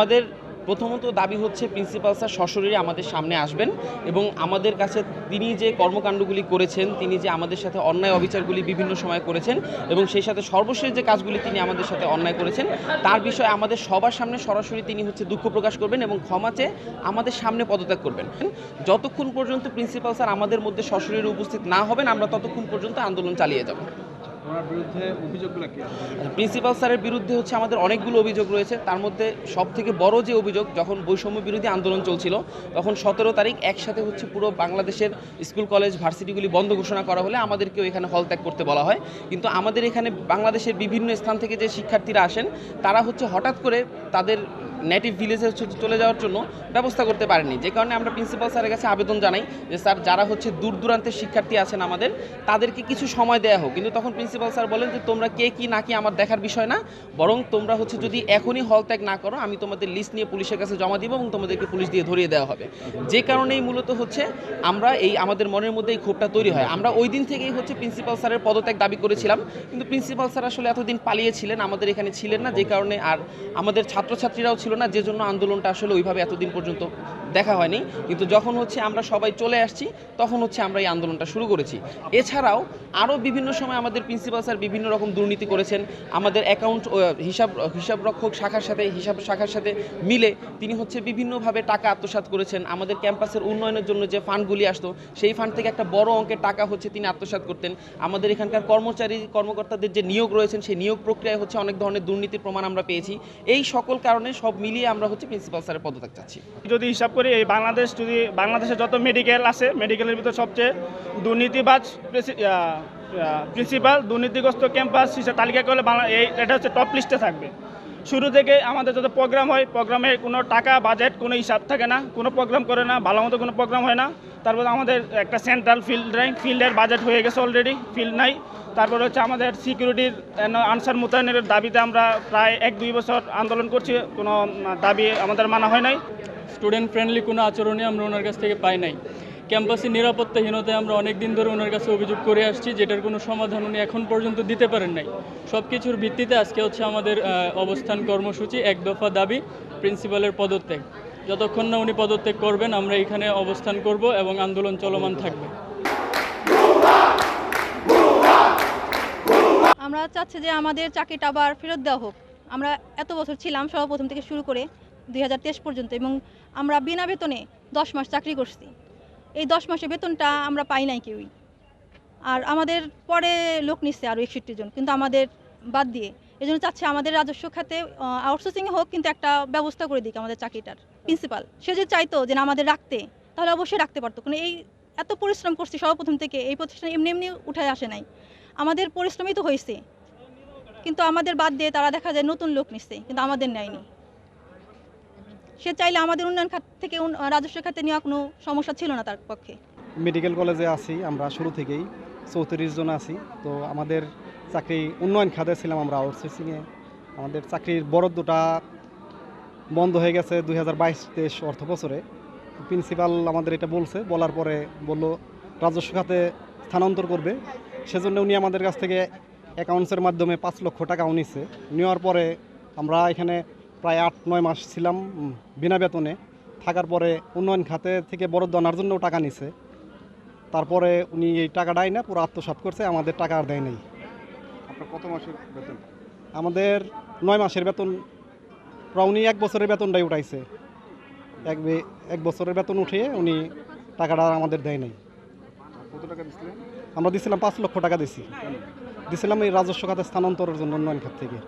আমাদের প্রথমত দাবি হচ্ছে প্রিন্সিপাল স্যার সশরীরে আমাদের সামনে আসবেন এবং আমাদের কাছে তিনি যে কর্মকাণ্ডগুলি করেছেন, তিনি যে আমাদের সাথে অন্যায় অবিচারগুলি বিভিন্ন সময় করেছেন এবং সেই সাথে সর্বশেষ যে কাজগুলি তিনি আমাদের সাথে অন্যায় করেছেন, তার বিষয়ে আমাদের সবার সামনে সরাসরি তিনি হচ্ছে দুঃখ প্রকাশ করবেন এবং ক্ষমা চেয়ে আমাদের সামনে পদত্যাগ করবেন। যতক্ষণ পর্যন্ত প্রিন্সিপাল স্যার আমাদের মধ্যে সশরীরে উপস্থিত না হবেন, আমরা ততক্ষণ পর্যন্ত আন্দোলন চালিয়ে যাব। প্রিন্সিপাল স্যারের বিরুদ্ধে হচ্ছে আমাদের অনেকগুলো অভিযোগ রয়েছে। তার মধ্যে সব থেকে বড় যে অভিযোগ, যখন বৈষম্য বিরোধী আন্দোলন চলছিল, তখন সতেরো তারিখ একসাথে হচ্ছে পুরো বাংলাদেশের স্কুল, কলেজ, ভার্সিটিগুলি বন্ধ ঘোষণা করা হলে আমাদেরকেও এখানে হল ত্যাগ করতে বলা হয়। কিন্তু আমাদের এখানে বাংলাদেশের বিভিন্ন স্থান থেকে যে শিক্ষার্থীরা আসেন, তারা হচ্ছে হঠাৎ করে তাদের নেটিভ ভিলেজে হচ্ছে চলে যাওয়ার জন্য ব্যবস্থা করতে পারেনি। যে কারণে আমরা প্রিন্সিপাল স্যারের কাছে আবেদন জানাই যে, স্যার, যারা হচ্ছে দূর দূরান্তের শিক্ষার্থী আছেন আমাদের, তাদেরকে কিছু সময় দেওয়া হোক। কিন্তু তখন প্রিন্সিপাল স্যার বলেন যে, তোমরা কে, কি, না, কি আমার দেখার বিষয় না, বরং তোমরা হচ্ছে যদি এখনই হল ত্যাগ না করো, আমি তোমাদের লিস্ট নিয়ে পুলিশের কাছে জমা দিব এবং তোমাদেরকে পুলিশ দিয়ে ধরিয়ে দেওয়া হবে। যে কারণেই মূলত হচ্ছে আমরা এই আমাদের মনের মধ্যে এই ক্ষোভটা তৈরি হয়। আমরা ওই দিন থেকেই হচ্ছে প্রিন্সিপাল স্যারের পদত্যাগ দাবি করেছিলাম, কিন্তু প্রিন্সিপাল স্যার আসলে এতদিন পালিয়েছিলেন, আমাদের এখানে ছিলেন না, যে কারণে আর আমাদের ছাত্রছাত্রীরাও ছিল না, যে জন্য আন্দোলনটা আসলে ওইভাবে এতদিন পর্যন্ত দেখা হয়নি। কিন্তু যখন হচ্ছে আমরা সবাই চলে আসছি, তখন হচ্ছে আমরা এই আন্দোলনটা শুরু করেছি। এছাড়াও আরও বিভিন্ন সময় আমাদের প্রিন্সিপাল স্যার বিভিন্ন রকম দুর্নীতি করেছেন। আমাদের অ্যাকাউন্ট হিসাব, হিসাবরক্ষক শাখার সাথে, হিসাব শাখার সাথে মিলে তিনি হচ্ছে বিভিন্নভাবে টাকা আত্মসাৎ করেছেন। আমাদের ক্যাম্পাসের উন্নয়নের জন্য যে ফান্ডগুলি আসতো, সেই ফান্ড থেকে একটা বড় অঙ্কের টাকা হচ্ছে তিনি আত্মসাৎ করতেন। আমাদের এখানকার কর্মচারী, কর্মকর্তাদের যে নিয়োগ রয়েছেন, সেই নিয়োগ প্রক্রিয়ায় হচ্ছে অনেক ধরনের দুর্নীতির প্রমাণ আমরা পেয়েছি। এই সকল কারণে সব মিলিয়ে আমরা হচ্ছে প্রিন্সিপাল স্যারের পদত্যাগ চাচ্ছি। যদি হিসাব করি, এই বাংলাদেশ যদি, বাংলাদেশে যত মেডিকেল আছে মেডিকেলের ভিতরে সবচেয়ে দুর্নীতিবাজ প্রিন্সিপাল দুর্নীতিগ্রস্ত ক্যাম্পাস হিসেবে তালিকা করলে বাংলা এই এটা হচ্ছে টপ লিস্টে থাকবে। শুরু থেকে আমাদের যত প্রোগ্রাম হয় প্রোগ্রামে কোনো টাকা বাজেট কোনো হিসাব থাকে না। কোনো প্রোগ্রাম করে না, ভালো মতো কোনো প্রোগ্রাম হয় না। তারপর আমাদের একটা সেন্ট্রাল ফিল্ড ফিল্ডের বাজেট হয়ে গেছে অলরেডি ফিল্ড নাই। তারপর হচ্ছে আমাদের সিকিউরিটির আনসার মোতায়েনের দাবিতে আমরা প্রায় এক, দুই বছর আন্দোলন করছি। কোনো দাবি আমাদের মানা হয় নাই। স্টুডেন্ট ফ্রেন্ডলি কোনো আচরণই আমরা ওনার কাছ থেকে পাই নাই। ক্যাম্পাসে নিরাপত্তাহীনতায় আমরা অনেক দিন ধরে ওনার কাছে অভিযোগ করে আসছি, যেটার কোনো সমাধান উনি এখন পর্যন্ত দিতে পারেন নাই। সব কিছুর ভিত্তিতে আজকে হচ্ছে আমাদের অবস্থান কর্মসূচি, এক দফা দাবি, প্রিন্সিপালের পদত্যাগ। যতক্ষণ না উনি পদত্যাগ করবেন, আমরা এখানে অবস্থান করব এবং আন্দোলন চলমান থাকবে। আমরা চাচ্ছি যে আমাদের চাকরিটা আবার ফেরত দেওয়া হোক। আমরা এত বছর ছিলাম সর্বপ্রথম থেকে শুরু করে দুই হাজার তেইশ পর্যন্ত এবং আমরা বিনা বেতনে দশ মাস চাকরি করছি। এই দশ মাসে বেতনটা আমরা পাই নাই কেউই। আর আমাদের পরে লোক নিচ্ছে আরও একষট্টি জন, কিন্তু আমাদের বাদ দিয়ে। এই জন্য চাচ্ছে আমাদের রাজস্ব খাতে আউটসোর্সিং হোক, কিন্তু একটা ব্যবস্থা করে দিক আমাদের চাকরিটার প্রিন্সিপাল সে যদি চাইতো যে না আমাদের রাখতে, তাহলে অবশ্যই রাখতে পারতো। কারণ এই এত পরিশ্রম করছি সর্বপ্রথম থেকে, এই প্রতিষ্ঠান এমনি এমনি উঠে আসে নাই। আমাদের পরিশ্রমই তো হয়েছে কিন্তু আমাদের বাদ দিয়ে তারা দেখা যায় নতুন লোক নিচ্ছে কিন্তু আমাদের নেয়নি। সে চাইলে আমাদের উন্নয়ন খাত থেকে রাজস্ব খাতে নেওয়া কোনো সমস্যা ছিল না তার পক্ষে। মেডিকেল কলেজে আছি আমরা শুরু থেকেই, চৌত্রিশ জন আছি। তো আমাদের চাকরি উন্নয়ন খাতে ছিলাম আমরা আউটসোর্সিংয়ে আমাদের চাকরির বরাদ্দটা বন্ধ হয়ে গেছে দুই হাজার বাইশ তেইশ অর্থ বছরে। প্রিন্সিপাল আমাদের এটা বলছে, বলার পরে বলল, রাজস্ব খাতে স্থানান্তর করবে। সেজন্য উনি আমাদের কাছ থেকে অ্যাকাউন্টসের মাধ্যমে পাঁচ লক্ষ টাকা নিচ্ছে নেওয়ার পরে আমরা এখানে প্রায় আট নয় মাস ছিলাম বিনা বেতনে। থাকার পরে উন্নয়ন খাতে থেকে বরাদ্দ আনার জন্যও টাকা নিছে। তারপরে উনি এই টাকাটাই না পুরো আত্মসাৎ করছে আমাদের টাকা আর দেয় নাই। আপনার কত মাসের বেতন? আমাদের নয় মাসের বেতন প্রায় উনি এক বছরের বেতনটাই উঠাইছে। এক এক বছরের বেতন উঠিয়ে উনি টাকাটা আর আমাদের দেয় নাই। কত টাকা দিচ্ছিলেন আমরা দিছিলাম পাঁচ লক্ষ টাকা দিছি। দিছিলাম এই রাজস্ব খাতে স্থানান্তরের জন্য উন্নয়ন খাত থেকে।